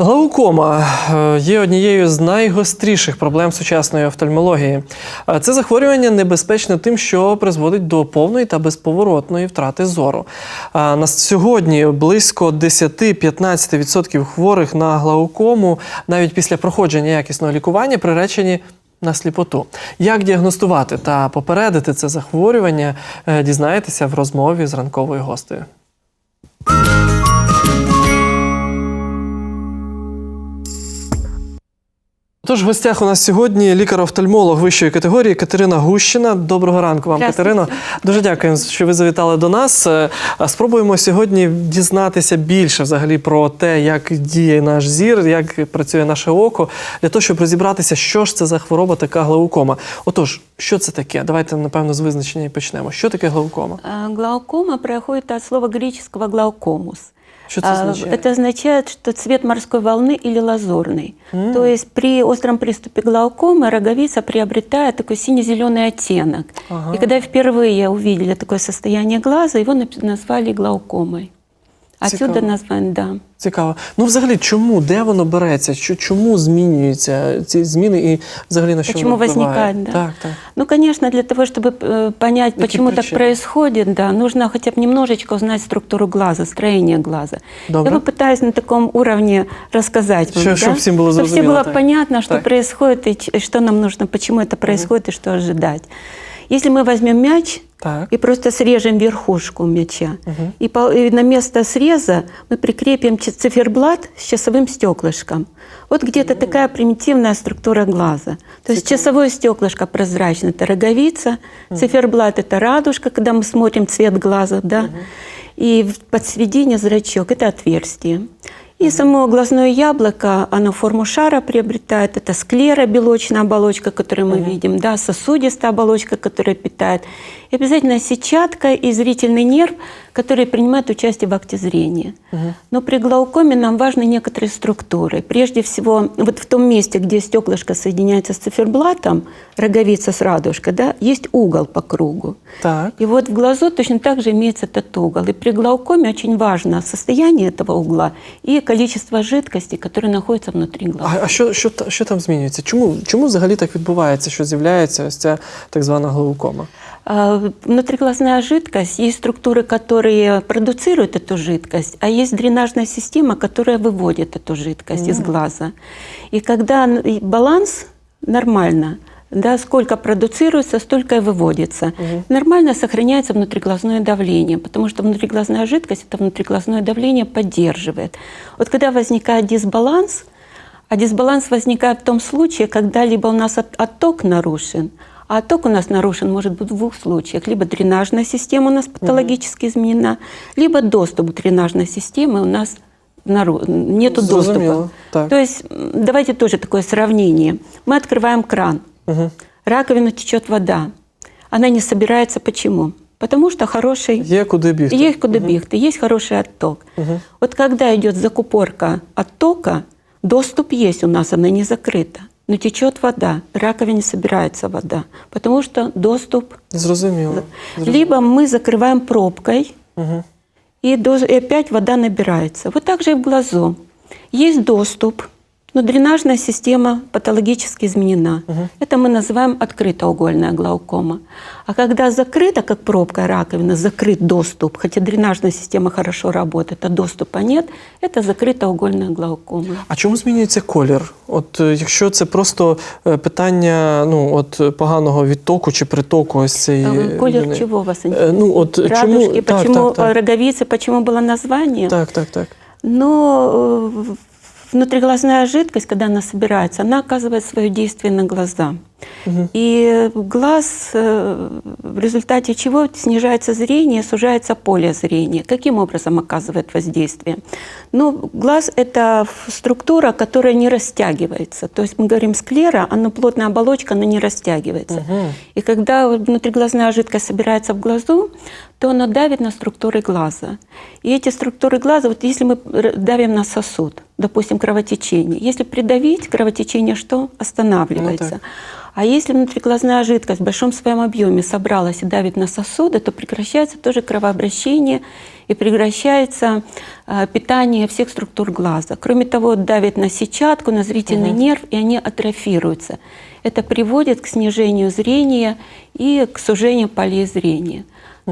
Глаукома е, є однією з найгостріших проблем сучасної офтальмології. Е, Це захворювання небезпечне тим, що призводить до повної та безповоротної втрати зору. Е, На сьогодні близько 10-15% хворих на глаукому навіть після проходження якісного лікування приречені на сліпоту. Як діагностувати та попередити це захворювання, дізнаєтеся в розмові з ранковою гостею. Тож в гостях у нас сьогодні лікар-офтальмолог вищої категорії Катерина Гущина. Доброго ранку вам, Катерино. Дуже дякуємо, що ви завітали до нас. Е, Спробуємо сьогодні дізнатися більше взагалі про те, як діє наш зір, як працює наше око, для того, щоб розібратися, що ж це за хвороба така глаукома. Отож, що це таке? Давайте напевно з визначення і почнемо. Що таке глаукома? Глаукома происходит от слова греческого глаукомус. Що це А, означає? Это означает, что цвет морской волны или лазурный. То есть при остром приступе глаукомы роговица приобретает такой сине-зеленый оттенок. Ага. И когда впервые увидели такое состояние глаза, его назвали глаукомой. Отсюда Цікаво. название, да. Цікаво. Ну, взагалі, чому? Де воно береться? Що- Чому змінюються ці зміни і взагалі на що Почему воно впливає? возникает, да. Так, так. Ну, конечно, для того, чтобы э, понять, Какие почему так причины? происходит, да, нужно хотя бы немножечко узнать структуру глаза, строение глаза. Добре. Я попытаюсь на таком уровне рассказать вам, Що- да? щоб всім було Чтобы все зрозуміло, было так. понятно, что Так. происходит и ч- и что нам нужно, почему это происходит и что ожидать. Если мы возьмем мяч Так. и просто срежем верхушку мяча, и, по- и на место среза мы прикрепим циферблат с часовым стеклышком. Вот где-то такая примитивная структура глаза. То есть часовое стеклышко прозрачное – это роговица, циферблат – это радужка, когда мы смотрим цвет глаза, да, и в- подсведение зрачок – это отверстие. И само глазное яблоко, оно форму шара приобретает. Это склера, белочная оболочка, которую мы видим, да, сосудистая оболочка, которая питает. И обязательно сетчатка и зрительный нерв, которые принимают участие в акте зрения. Но при глаукоме нам важны некоторые структуры. Прежде всего, вот в том месте, где стеклышко соединяется с циферблатом, роговица с радужкой, да, есть угол по кругу. Так. И вот в глазу точно так же имеется этот угол. И при глаукоме очень важно состояние этого угла и количество жидкости, которое находится внутри глаза. А, а що, що, та- що там змінюється? Чому, чому взагалі так відбувається, що з'являється ось ця так звана глаукома? А, Внутриглазная жидкость, есть структуры, которые продуцируют эту жидкость, а есть дренажная система, которая выводит эту жидкость из глаза. И когда баланс нормально, да, сколько продуцируется, столько и выводится. Нормально сохраняется внутриглазное давление, потому что внутриглазная жидкость это внутриглазное давление поддерживает. Вот когда возникает дисбаланс, а дисбаланс возникает в том случае, когда либо у нас от- отток нарушен, а отток у нас нарушен может быть в двух случаях. Либо дренажная система у нас патологически изменена, либо доступ к дренажной системе у нас нару- нету Зрозуміло, доступа. так. То есть м, давайте тоже такое сравнение. Мы открываем кран, Угу. раковину течет вода. Она не собирается. Почему? Потому что хороший Є куди бігти. есть куда бегать, есть хороший отток. Вот когда идет закупорка оттока, доступ есть у нас, она не закрыта. Но течет вода, раковине собирается вода, потому что доступ. Зрозуміло. Либо мы закрываем пробкой, Угу. и, доз- и опять вода набирается. Вот так же и в глазу. Есть доступ, но дренажная система патологически изменена. Это мы называем открытоугольная глаукома. А когда закрыта, как пробка раковина, закрыт доступ, хотя дренажная система хорошо работает, а доступа нет, это закрытоугольная глаукома. А чому змінюється колір? От е, якщо це просто е, питання ну, от, е, поганого відтоку чи притоку ось цієї. Э, Колер людини? чего вас Е, интересует? Ну, от е, чому... Радужки, так, почему так, так, роговицы, почему было название? так, так, так. Но э, внутриглазная жидкость, когда она собирается, она оказывает свое действие на глаза. И глаз, э, в результате чего снижается зрение, сужается поле зрения. Каким образом оказывает воздействие? Ну, глаз – это структура, которая не растягивается. То есть мы говорим склера, она плотная оболочка, она не растягивается. И когда внутриглазная жидкость собирается в глазу, то она давит на структуры глаза. И эти структуры глаза, вот если мы давим на сосуд, допустим, кровотечение, если придавить, кровотечение что? Останавливается. так. А если внутриглазная жидкость в большом своем объеме собралась и давит на сосуды, то прекращается тоже кровообращение и прекращается э, питание всех структур глаза. Кроме того, давит на сетчатку, на зрительный нерв, и они атрофируются. Это приводит к снижению зрения и к сужению полей зрения.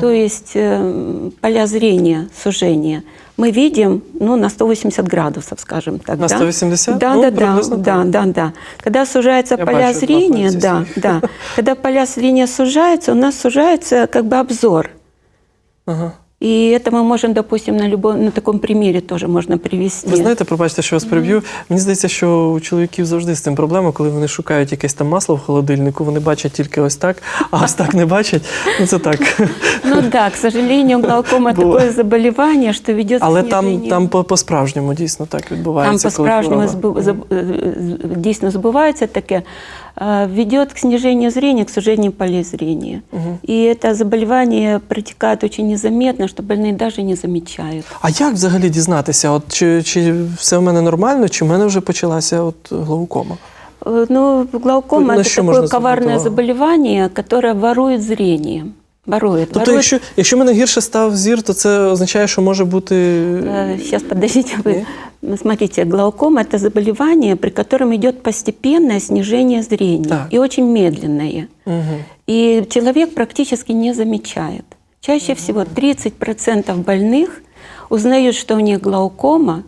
То есть э, поля зрения, сужение, мы видим ну, на 180 градусов, скажем так. На да? 180? Да, Ну, да, да, да, да, да. Когда сужаются Я поля бачу зрения, да, да. Когда поля зрения сужаются, у нас сужается как бы обзор. Ага. И это мы можем, допустим, на любом, на таком примере тоже можно привести. Ви знаєте, пробачте, що вас переб'ю. Мені здається, що у чоловіків завжди з цим проблема, коли вони шукають якесь там масло в холодильнику, вони бачать тільки ось так, а ось так не бачать. Ну це так. Ну да, к сожалению, глаукома Бо- такое заболевание, что ведет Але там, там по- по-справжньому дійсно так відбувається. хвороба. збу- заб- е, дійсно збувається таке, ведет к снижению зрения, к сужению полей зрения. И это заболевание протекает очень незаметно, что больные даже не замечают. А як взагалі дізнатися? От чи, чи все в мене нормально, чи в мене вже почалася от глаукома? Э, Ну, глаукома На это что такое можно коварное забыть? заболевание, которое ворует зрение. Ворует. Тобто, ворует якщо, якщо в мене гірше став зір, то це означає, що може бути. Сейчас, подождите, вы. Ну, Смотрите, глаукома – это заболевание, при котором идет постепенное снижение зрения Так. и очень медленное. Угу. И человек практически не замечает. Чаще всего 30% больных узнают, что у них глаукома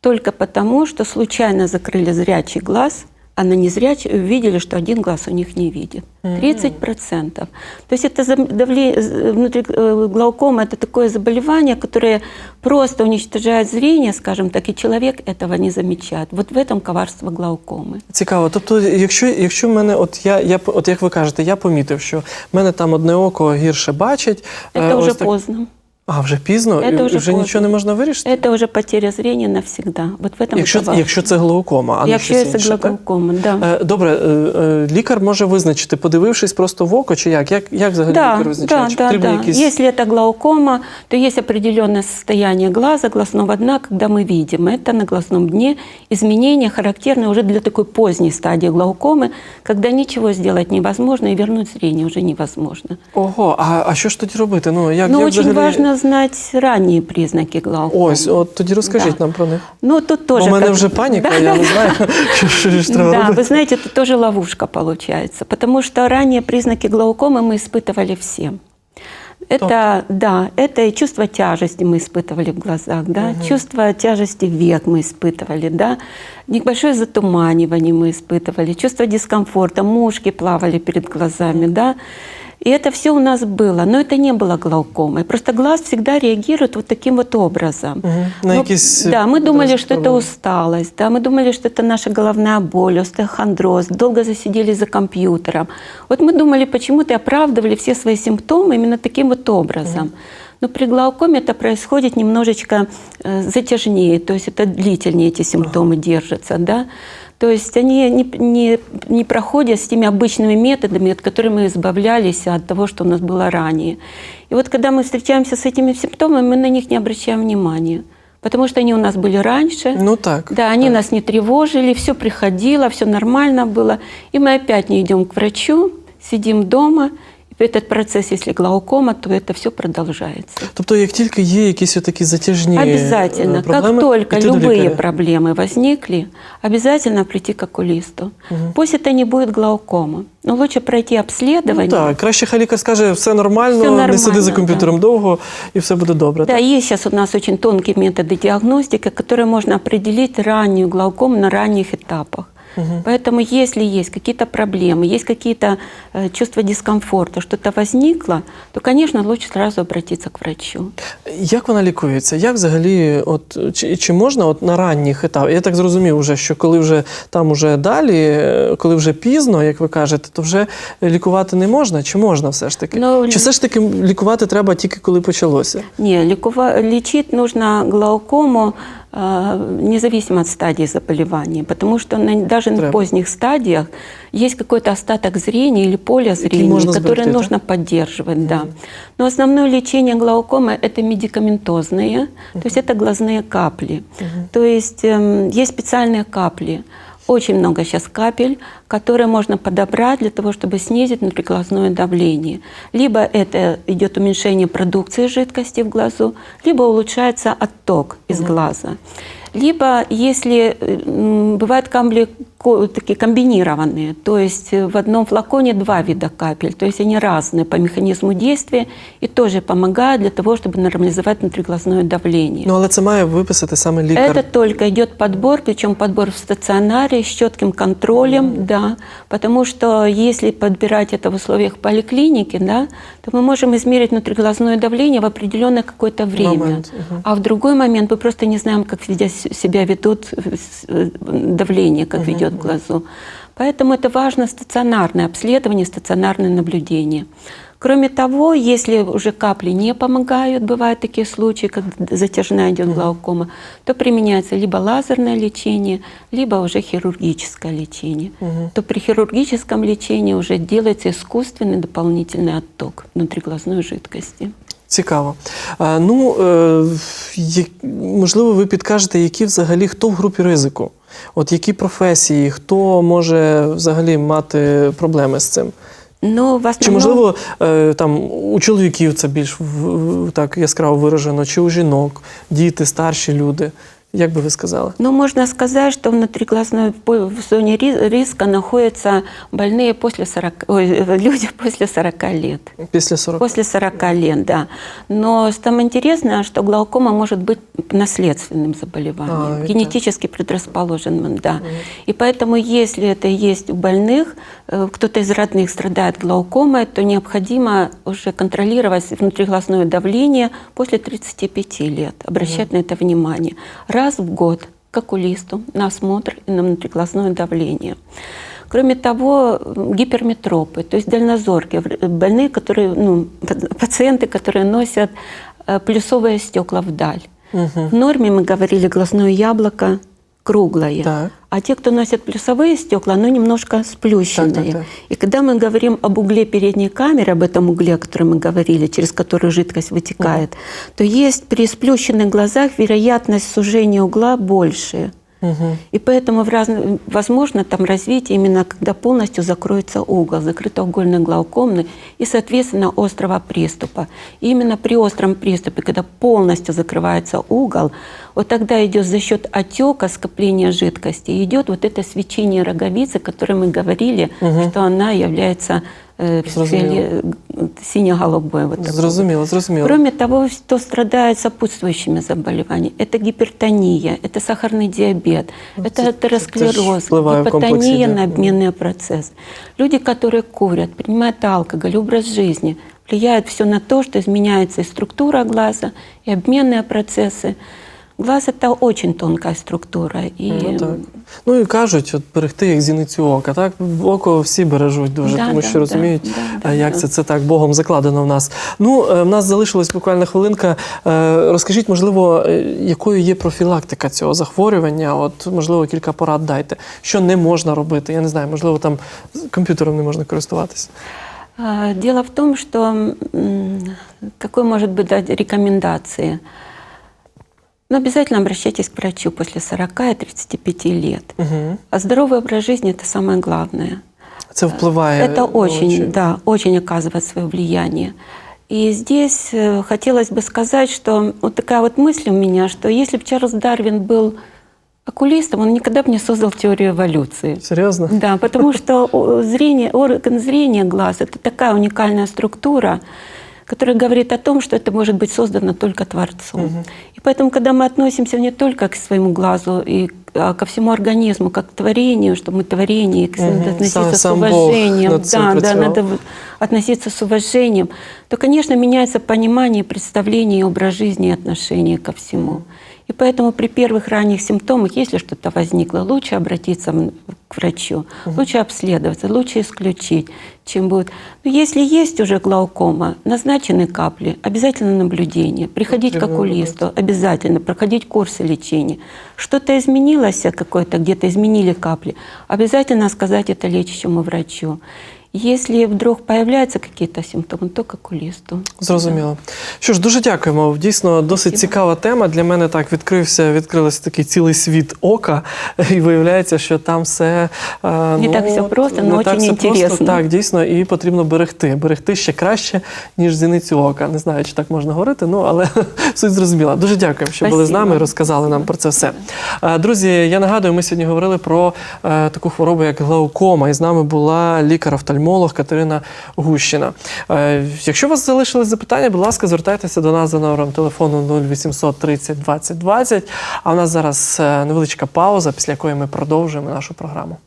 только потому, что случайно закрыли зрячий глаз, а на незрячий увидели, что один глаз у них не видит. 30%. То есть это зам- давле- з- внутри э, глаукома это такое заболевание, которое просто уничтожает зрение, скажем так, и человек этого не замечает. Вот в этом коварство глаукомы. Цікаво. Тобто, якщо, якщо в мене, от я, я по- от як ви кажете, я помітив, що в мене там одне око гірше бачить. е, Это уже ось так- поздно. А, вже пізно, Це і вже вже поздно. нічого не можна вирішити. Это уже потеря зрения навсегда. Вот в этом Якщо, коварство. якщо це глаукома, а не Якщо щось це інше, так? глаукома, да. Е, Добре, е, е, лікар може визначити, подивившись просто в око, чи як? Як, як взагалі Да, лікар визначає? да, чи да, потрібно да. якісь... Если это глаукома, то есть определенное состояние глаза, глазного дна, когда мы видим это на глазном дне, изменения характерны уже для такой поздней стадии глаукомы, когда ничего сделать невозможно и вернуть зрение уже невозможно. Ого, а, а що ж тоді робити? Ну, як, Но як очень взагалі... важно знать ранние признаки глаукомы. Ось, от тоді розкажіть Да. нам про них. Ну, тут Бо тоже... у мене как- вже паніка, Да, я да, не знаю, що, що ж треба Да, робити. вы знаете, это тоже ловушка получается, потому что ранние признаки глаукомы мы испытывали все. Это, да, это и чувство тяжести мы испытывали в глазах, да, чувство тяжести век мы испытывали, да, небольшое затуманивание мы испытывали, чувство дискомфорта, мушки плавали перед глазами, да, и это все у нас было, но это не было глаукомой. Просто глаз всегда реагирует вот таким вот образом. Мгм. На Ну, якісь, да, мы думали, что это усталость, да, мы думали, что это наша головная боль, остеохондроз, долго засидели за компьютером. Вот мы думали, почему-то оправдывали все свои симптомы именно таким вот образом. Но при глаукоме это происходит немножечко э, затяжнее, то есть это длительнее эти симптомы держатся, да. То есть они не, не, не проходят с теми обычными методами, от которых мы избавлялись от того, что у нас было ранее. И вот когда мы встречаемся с этими симптомами, мы на них не обращаем внимания. Потому что они у нас были раньше. Ну так. Да, они так. нас не тревожили, все приходило, все нормально было. И мы опять не идем к врачу, сидим дома. И этот процесс, если глаукома, то это все продолжается. Тобто, як тільки є якісь такі затяжні Обязательно. е, проблеми, как только йти до любые лікаря. проблемы возникли, обязательно прийти к окулисту. Пусть это не будет глаукома, но лучше пройти Ну, обследование. так, краще хай лікар скаже, все нормально, Все не нормально, сиди за да. комп'ютером довго, і все буде добре. Да, есть сейчас у нас очень тонкие методы диагностики, которые можно определить раннюю глаукому на ранних этапах. Поэтому если есть какие-то проблемы, есть какие-то э, чувства дискомфорта, что-то возникло, то, конечно, лучше сразу обратиться к врачу. Як вона лікується? Як взагалі, от чи, чи можна от на ранніх етапах? Я так зрозумів, вже, що коли вже там уже далі, е, коли вже пізно, як ви кажете, то вже лікувати не можна, чи можна все ж таки? Ну, чи все ж таки лікувати треба тільки коли почалося? Не, ликува- лечить нужно глаукому э, независимо от стадии заболевания, потому что на- даже на Треба. поздних стадиях есть какой-то остаток зрения или поля зрения, можно который сберегти, да? нужно поддерживать. Да. Но основное лечение глаукомы – это медикаментозные, то есть это глазные капли. То есть эм, есть специальные капли. Очень много сейчас капель, которые можно подобрать для того, чтобы снизить внутриглазное давление. Либо это идет уменьшение продукции жидкости в глазу, либо улучшается отток из глаза. Либо, если э, бывают капли ко- такие комбинированные, то есть э, в одном флаконе два вида капель, то есть они разные по механизму действия и тоже помогают для того, чтобы нормализовать внутриглазное давление. Ну, але це має виписати саме лікар. Это только идет подбор, причем подбор в стационаре с четким контролем, да, потому что если подбирать это в условиях поликлиники, да, то мы можем измерить внутриглазное давление в определенное какое-то время, Момент, а в другой момент мы просто не знаем, как себя ведут э, э, давление, как ведет в глазу. Поэтому это важно стационарное обследование, стационарное наблюдение. Кроме того, если уже капли не помогают, бывают такие случаи, когда затяжная идет глаукома, то применяется либо лазерное лечение, либо уже хирургическое лечение. То при хирургическом лечении уже делается искусственный дополнительный отток внутриглазной жидкости. Цікаво. А, ну, е, я- можливо, ви підкажете, які взагалі хто в групі ризику? От які професії, хто може взагалі мати проблеми з цим? Ну, в Чи можливо е, там у чоловіків це більш так яскраво виражено, чи у жінок, діти, старші люди? Як би ви сказали? Ну, можно сказать, что внутриглазной в зоне ри- риска находятся больные после 40, ой, люди после 40 лет. Після 40? После 40 лет, да. Но самое интересное, что глаукома может быть наследственным заболеванием, А, генетически предрасположенным, да. И поэтому, если это есть у больных, э, кто-то из родных страдает глаукомой, то необходимо уже контролировать внутриглазное давление после 35 лет, обращать на это внимание. Раз в год к окулисту на осмотр и на внутриглазное давление. Кроме того, гиперметропы, то есть дальнозоркие, больные, которые, ну, пациенты, которые носят э, плюсовые стекла вдаль. В норме мы говорили глазное яблоко круглое. Так. А те, кто носят плюсовые стекла, оно немножко сплющенное. Так, так, так. И когда мы говорим об угле передней камеры, об этом угле, о котором мы говорили, через который жидкость вытекает, то есть при сплющенных глазах вероятность сужения угла больше. И поэтому в разно- возможно там развитие именно когда полностью закроется угол, закрытоугольный глаукомный и, соответственно, острого приступа. И именно при остром приступе, когда полностью закрывается угол, вот тогда идет за счет отека, скопления жидкости, идет вот это свечение роговицы, о которой мы говорили, что она является э, Зрозуміло фиоле- сине-голубой. Вот такой. Зрозуміло, зрозуміло. Кроме того, кто страдает сопутствующими заболеваниями, это гипертония, это сахарный диабет, это это атеросклероз, ж впливає в комплексі, гипотония да. на обменный процесс. Люди, которые курят, принимают алкоголь, образ жизни, влияет все на то, что изменяется и структура глаза, и обменные процессы. Глаз – это очень тонкая структура. И Ну, так. ну і кажуть, от берегти як зіницю ока. Так око всі бережуть дуже, Да, тому да, що да, розуміють, да, як да. це це так Богом закладено в нас. Ну, е, в нас залишилась буквально хвилинка. Е, Розкажіть, можливо, е, якою є профілактика цього захворювання? От, можливо, кілька порад дайте. Що не можна робити? Я не знаю, можливо, там комп'ютером не можна користуватися. А, Дело в том, что м, какой может быть рекомендации? Ну, обязательно обращайтесь к врачу после 40 и 35 лет. Угу. А здоровый образ жизни – это самое главное. Це впливає. Это очень, очі. да, очень оказывает свое влияние. И здесь э, хотелось бы сказать, что вот такая вот мысль у меня, что если бы Чарльз Дарвин был окулистом, он никогда бы не создал теорию эволюции. Серйозно? Да, потому что зрение, орган зрения глаз – это такая уникальная структура, которая говорит о том, что это может быть создано только Творцом. И поэтому, когда мы относимся не только к своему глазу, и, а ко всему организму, как к творению, что мы творение, к- Мгм. относиться Сам- с сам Бог уважением, цим да, да, надо относиться с уважением, то, конечно, меняется понимание, представление, образ жизни и отношение ко всему. И поэтому при первых ранних симптомах, если что-то возникло, лучше обратиться к врачу, лучше обследоваться, лучше исключить, чем будет. Но если есть уже глаукома, назначены капли, обязательно наблюдение, приходить к Потрібно окулисту, обязательно проходить курсы лечения. Что-то изменилось какое-то, где-то изменили капли, обязательно сказать это лечащему врачу. Если вдруг появляются какие-то симптомы, то к окулисту. Зрозуміло. Що ж, дуже дякуємо. Дійсно, досить Спасибо. цікава тема. Для мене так відкрився, відкрився такий цілий світ ока, і виявляється, що там все е, Не так все просто, не но так очень все просто. интересно. Так, дійсно, і потрібно берегти. Берегти ще краще, ніж зіницю ока. Не знаю, чи так можна говорити, ну але суть зрозуміла. Дуже дякуємо, що були з нами і розказали нам про це все. Е, Друзі, я нагадую, ми сьогодні говорили про е, таку хворобу, як глаукома, і з нами була офтальмолог Катерина Гущина. Е, якщо у вас залишились запитання, будь ласка, звертайтеся до нас за номером телефону 0800 30 20 20. А у нас зараз е, невеличка пауза, після якої ми продовжуємо нашу програму.